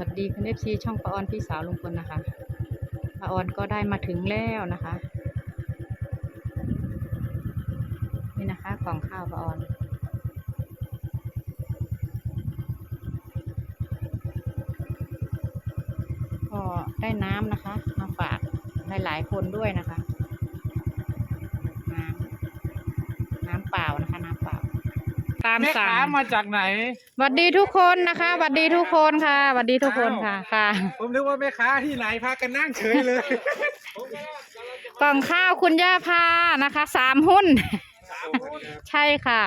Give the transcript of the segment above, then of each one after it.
วัสดีคุณเอฟซีช่องปาออนพี่สาวลุงพลนะคะปาออนก็ได้มาถึงแล้วนะคะ นี่นะคะของข้าวปาออนก็ได้น้ำนะคะ มาฝากหลายๆคนด้วยนะคะ ตามแม่สั่งค้ามาจากไหนสวัสดีทุกคนนะคะสวัสดีทุกคนค่ะสวัสดีทุกคนค่ะค่ะ ผมนึกว่าแม่ค้าที่ไหนพากันนั่งเฉยเลยกล่องข้าวคุณย่าพานะคะสามหุ้น ใช่ค่ะ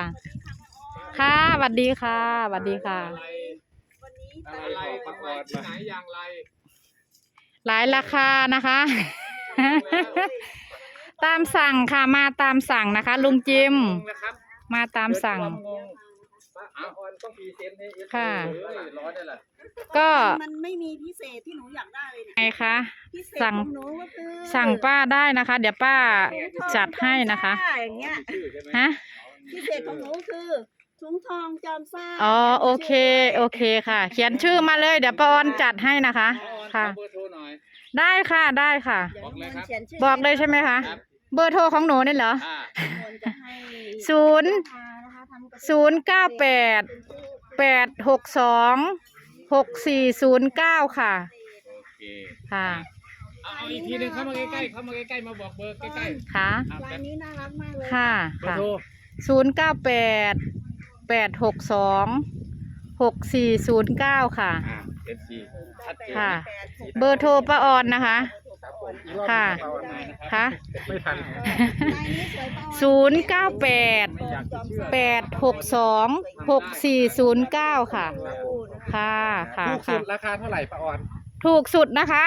ค่ะสวัสดีค่ะสวัสดีค่ะ อะไรประกอบที่ไหนอย่างไรหลายราคานะคะ ตามสั่งค่ะมาตามสั่งนะคะ ลุงจิมงงนะครับ มาตามสั่งเกิดความงงป้าอาออนต้องพรีเซนต์ให้ FC ค่ะเฮ้ยร้อนได้แหละก็มันไม่มีพิเศษที่หนูอยากได้เลยเนี่ยไงคะ พิเศษสั่ง ของหนูก็คือสั่งป้าได้นะคะ เดี๋ยวป้าจัดให้นะคะถุงทองจอมซ่าอย่างเงี้ยชื่อใช่ไหมฮะ พิเศษของหนูคือถุงทองจอมซ่าอ๋อ โอเค โอเคค่ะ เขียนชื่อมาเลย เดี๋ยวป้าออนจัดให้นะคะป้าออนขอค่ะ เบอร์โทรหน่อย ได้ค่ะ ได้ค่ะเดี๋ยวบอกเลยครับขีนชื่ บอกเลยใช่ไหมคะ ครับ เบอร์โทรของหนูนี่เหรออ่าคนจะให้ศูนย์นะคะทำกระศูนย์เก้าแปดแปดหกสองหกสี่ศูนย์เก้าค่ะ โอเคค่ะเอาเอาอีกทีหนึงเข้ามาใกล้ๆเข้ามาใกล้ๆมาบอกเบอร์ใกล้ค่ะๆอะร้านนี้น่ารักมากเลยค่ะเบอค่ะร์โทรศูนย์เก้าแปดแปดหกสองหกสี่ศูนย์เก้าค่ะ อ่า FC ชัดเจนค่ะแปดหกเบอร์โทรป้าออนนะคะ ครับผมค่ะป้าออนมานะครับค่ะไม่ทันลายนี้สวยป้าออนศูนย์เก้าแปดไม่อยากจะเชื่อแปดหกสองหกสี่ศูนย์เก้าค่ะ ค่ะค่ะถูกสุค่ะ ดราคาเท่าไหร่ป้าออน ถูกสุดนะคะ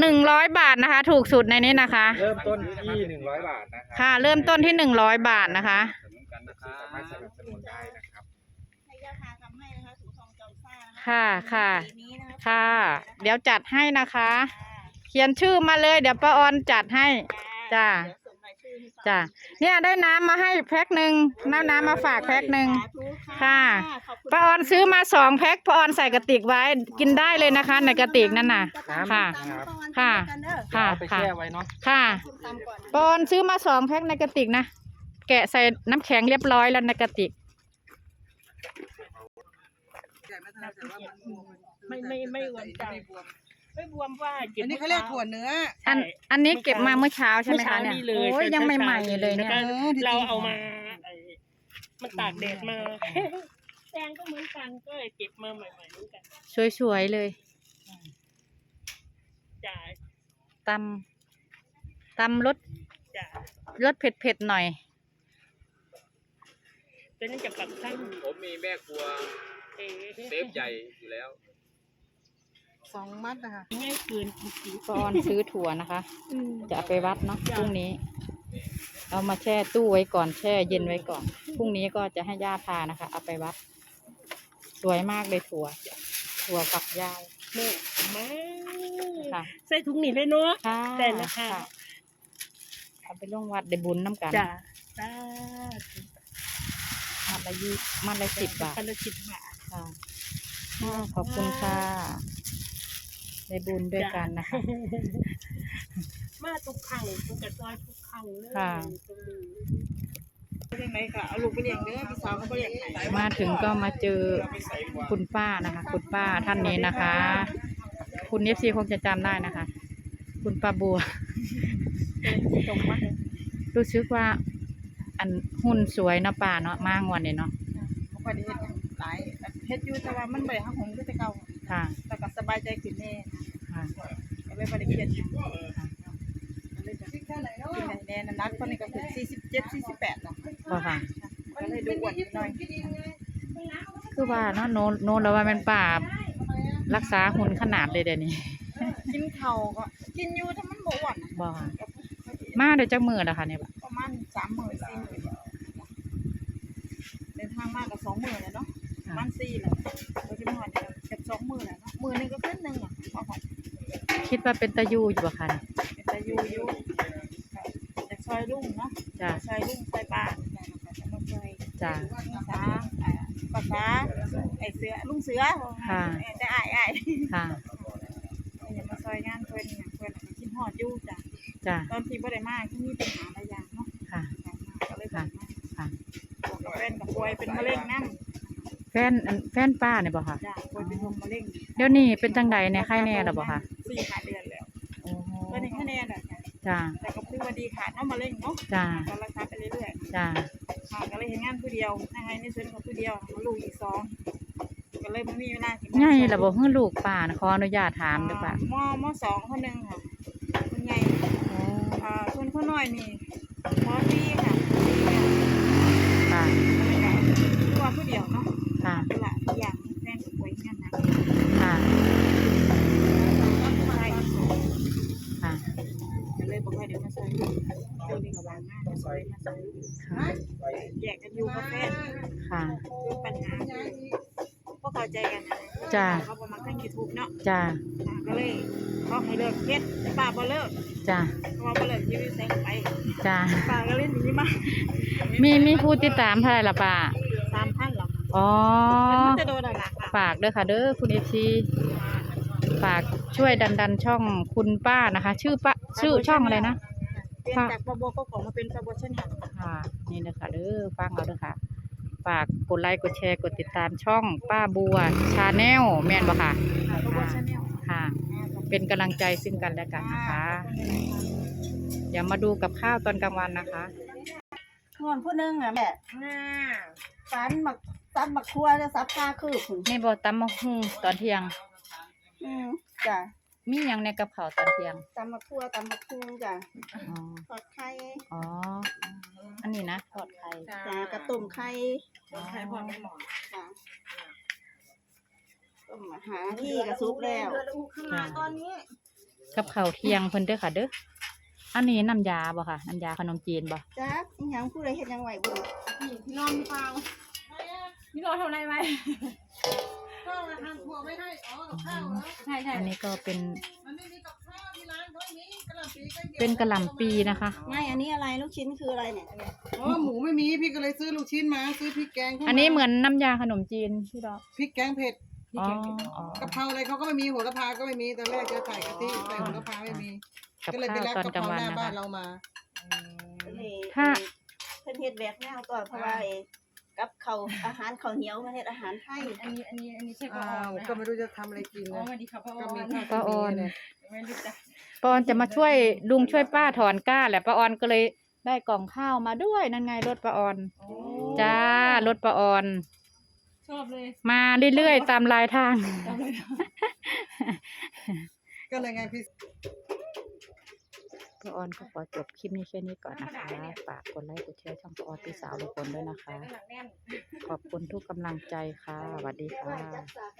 หนึ่งร้อยบาทนะคะ ถูกสุดในนี้นะคะ เริ่มต้นที่หนึ่งร้อยบาทนะครับค่ะ เริ่มต้นที่หนึ่งร้อยบาทนะคะ สนุนกันนะครับสามารถสนับสนุนได้นะครับ ให้ย่าพาทำให้นะคะถุงทองจอมซ่านะคะค่ะค่ะสีนี้นะคะค่ะ เดี๋ยวจัดให้นะคะเขียนชื่อมาเลย เดี๋ยวป้าออนจัดให้จ้าเดี๋ยวส่งรายชื่อให้ป้าจ้ะเนี่ยได้น้ำมาให้แพ็คหนึ่งน้ำน้ำมาฝากแพ็คหนึ่งสาธุค่ะขอบคุณป้าออนซื้อมาสองแพ็คป้าออนใส่กระติกไว้กินได้เลยนะคะ ในกระติกนั่นน่ะค่ะค่ะค่ะเอาไปแช่ไว้เนาะค่ะตามก่อนป้าออนซื้อมาสองแพ็คในกระติกนะแกะใส่น้ำแข็งเรียบร้อยแล้วในกระติกไม่ไม่ไม่รวมกัน ไม่บวมว่าจ็บอันนี้เขาเรียกถั่วเนื้อ อันอันนี้เก็บมาเมื่อเช้าใช่ไหมคะเนี่ยเช้าเลยโอ้ยยังใหม่ๆอยู่เลยเนี่ยแวก็เออที่จริงเราเอามาไอ้มันตากแดดมาแตงก็เหมือนกันก็เก็บมาใหม่ๆเหมือนกันสวยๆเลยจ่ายตำตำรสจ่ายรสเผ็ดๆหน่อยตัวนี้จะปักสั้นผมมีแม่ครัวเอ๊ะเซฟใหญ่อยู่แล้ว สองมัดนะคะง่ายเกินจริงป้าออนซื้อถั่วนะคะๆอืมจะเอาไปวัดเนาะพรุ่งนี้ เอามาแช่ตู้ไว้ก่อนแช่เย็นไว้ก่อนพรุ่งนี้ก็จะให้ย่าทานะคะ เอาไปวัด สวยมากเลยถั่ว ถั่วฝักยาวแม่มาค่ะใส่ถุงนี่เลยเนาะค่ะแต่ละค่ะเอาไปลงวัดได้บุญน้ำกันจ้าจ้ามัดละยี่มัดละสิบบาทพันละสิบบาทค่ะค่ะขอบคุณค่ะ ได้บุญด้วยกันนะคะ มาทุกครั้งทุกกระจอยทุกครั้งเลยค่ะ ตรงนี้เป็นยังไงค่ะเอาลูกไปเลี้ยงเนื้อพี่สาวเขาไปเลี้ยงไหนมาถึงก็มาเจอคุณป้านะคะ คุณป้าท่านนี้นะคะ คุณเอฟซีคงจะจำได้นะคะ คุณป้าบัว ตรงมาเลยรู้สึกว่า อันหุ่นสวยเนาะป้าเนาะมากวันนี้เนาะเขาไปเฮ็ดหลายเฮ็ดอยู่แต่ว่ามันบ่ไปหาหงก็แต่เก่า ค่ะแต่ ก็สบายใจขึ้นแน่ค่ะก็เลยบ่ได้เครียดอยู่ก็เลยจะกินได้แน่น้ำหนักตอนนี้ก็คือ47 48เนาะก็ค่ะ ก็เลยดูอ้วนหน่อยคือว่าเนาะโนโนแล้วว่าเป็นป้ารักษาหุ่นขนาดเลยเดี๋ยวนี้กินข้าวก็กินอยู่ถ้ามันบ่อ้วนน่ะบอกค่ะมาเดี๋ยวจักมือแล้วค่ะเนี่ยประมาณ3มื้อ4มื้อเดินทางมาก็2มื้อแล้วเนาะประมาณ4แล้วก็สิมาฮอดเกือบ2มื้อแล้วเนาะ มื้อหนึงก็ขึ้นหนึงอะมาฮอดคิดว่าเป็นตะยูอยู่บ่คะเนี่ยเป็นตาอยู่อยู่จากซอยลุงเนาะจ้ะซอยลุงซอยป้าจะมาซอยจ้ะภาษาเอ่อภาษาไอเสือลุงเสือค่ะแต่อายอายคค่ะอย่ามาซอยงานเพิ่นอย่างเพิ่นก็คิดฮอดอยู่จ้ะจ้าตอนที่บ่ได้มาที่มีปัญหาหลายอย่างเนาะค่ะก็เลยบ่ได้มาค่ะบอกกับแฟนกับป่วยเป็นมะเร็งนำ แฟนอันแฟนป้าเนี่ยบ่ค่ะ จ้ะป่วยเป็นโรคมะเร็งเดี๋ยวนี้เป็นจังใดเนี่ยไข้แน่หรอบ่ค่ะสี่ห้าเดือนแล้วโอ้โหตอนนี้แค่แน่แหละจ้ะจ้าแต่ก็คือว่าดีขาดเนาะมะเร็งเนาะจ้าก็รักษาไปเรื่อยจ้าๆค่ะก็เลยเห็นงานผู้เดียวนะคะในส่วนของผู้เดียวมาลูกอีกสองก็เลยไม่มีเวลาสิใหญ่ละบ่เฮือลูกป้านะขออนุญาตถามเด้อป้ามอมอสองคนหนึงค่ะคนใหญ่ โอ้อ่าคนคนน้อยนี่มอสี่ค่ะสี่ค่ะค่ะ ตัวผู้เดียวเนาะ ค่ะ เป็นละอีกอย่างแฟนก็ป่วยงานหนัก ค่ะ ใช่ ค่ะ ก็เลยบอกว่าเดี๋ยวมาใส่เจ้านี่ก็วางหน้ามาใส่มาใส่ ค่ะ แยกกันอยู่กับแฟนค่ะ คือปัญหาคือพวกเข้าใจกันนะจ้าเขาประมาณทางยูทูบเนาะจ้าค่ะก็เลยเขาให้เลิกเฮ็ดแต่ป้าบ่เลิกจ้าเพราะว่าบ่เลิกชีวิตแสงไปจ้าป้าก็เลยหนีมามีมีผู้ติดตามเท่าไหร่ละป้าสามพันหรอกค่ะอ๋อมันจะโดนอะไรล่ะค่ะฝากเด้อค่ะเด้อคุณเอชีฝากช่วยดันดันช่องคุณป้านะคะ ชื่อป้าชื่อช่องอะไรนะ เปลี่ยนจากปบก็ของมาเป็นปบชแนลค่ะ นี่นะคะเด้อฟังเอาเด้อค่ะ ฝากกดไลค์กดแชร์กดติดตามช่องป้าบัวชาแนลแม่นบ่ค่ะ ปบชแนลค่ะ เป็นกำลังใจซึ่งกันและกันนะคะ เดี๋ยวมาดูกับข้าวตอนกลางวันนะคะ ส่วนผู้หนึงอะแม่น่าฝันหมักซับหมักครัวจะซับผ้าคือผุนนี่บ่ตำมะฮุ่งตอนเที่ยง อืมจ้ะ มีหยังในกับข้าวตอนเที่ยงตำหมักครัวตำหมักคุงจ้ะอ๋อทอดไข่อ๋อ อันนี้นะทอดไข่จ้ะกระตุ่มไข่ใครพอไม่หมอนจ้ะต้มอาหารที่กระซุกแล้วจ้ะกับข้าวเที่ยงเพิ่นเด้อค่ะเด้ออันนี้น้ำยาบ่ค่ะ น้ำยาขนมจีนบ่จ้ะอีหยังผู้ใดเฮ็ดหยังไหวบ่นอนเปล่านี่เราทำอะไรไหมข้าวอาหารครัวไม่ให้อ๋อกับข้าวเหรอใช่ใช่อันนี้ก็เป็นมันไม่มีกับข้าวที่ร้านเขาอย่างนี้กระหล่ำปีก็เยอะเป็นกะหล่ำปีนะคะ ไม่ อันนี้อะไรลูกชิ้นคืออะไรเนี่ยอ๋อหมูไม่มีพี่ก็เลยซื้อลูกชิ้นมาซื้อพริกแกงเข้ามาอันนี้เหมือนน้ำยาขนมจีนที่เราพริกแกงเผ็ดอ๋ออ๋อกะเพราอะไรเขาก็ไม่มีโหระพาก็ไม่มีตอนแรกจะใส่กะทิแต่โหระพาไม่มี กับก็เลยไปข้าวรับตอนกะกเพลางราวันหน้านะบ้าคะนเรามา ถ้า เพิ่นเฮ็ดแบบแนวก่อนเพราะว่าไอ้ กับข้าวอาหารข้าวเหนียวมันเฮ็ดอาหารไทยอันนี้อันนี้อันนี้ใช่ปะอ้าออวนก็ไม่รู้จะทำอะไรกินอ๋อนะมาดีค่ะพ่อก็มีออนข้าวป้าออนเนี่ยไม่รู้จักป้าออนจะมาช่วยลุงช่วยป้าถอนก้าแหละป้าออนก็เลยได้กล่องข้าวมาด้วยนั่นไงรถป้าออนโอ้จ้ารถป้าออน ชอบเลยมาเรื่อยๆตามลายทาง จำเลยก็เลยไงพี่ พออนก็ขอจบคลิปนี้แค่นี้ก่อนนะคะ ฝากกดไลค์กดแชร์ช่องพออนพี่สาวทุกคนด้วยนะคะ ขอบคุณทุกกำลังใจค่ะสวัสดีค่ะ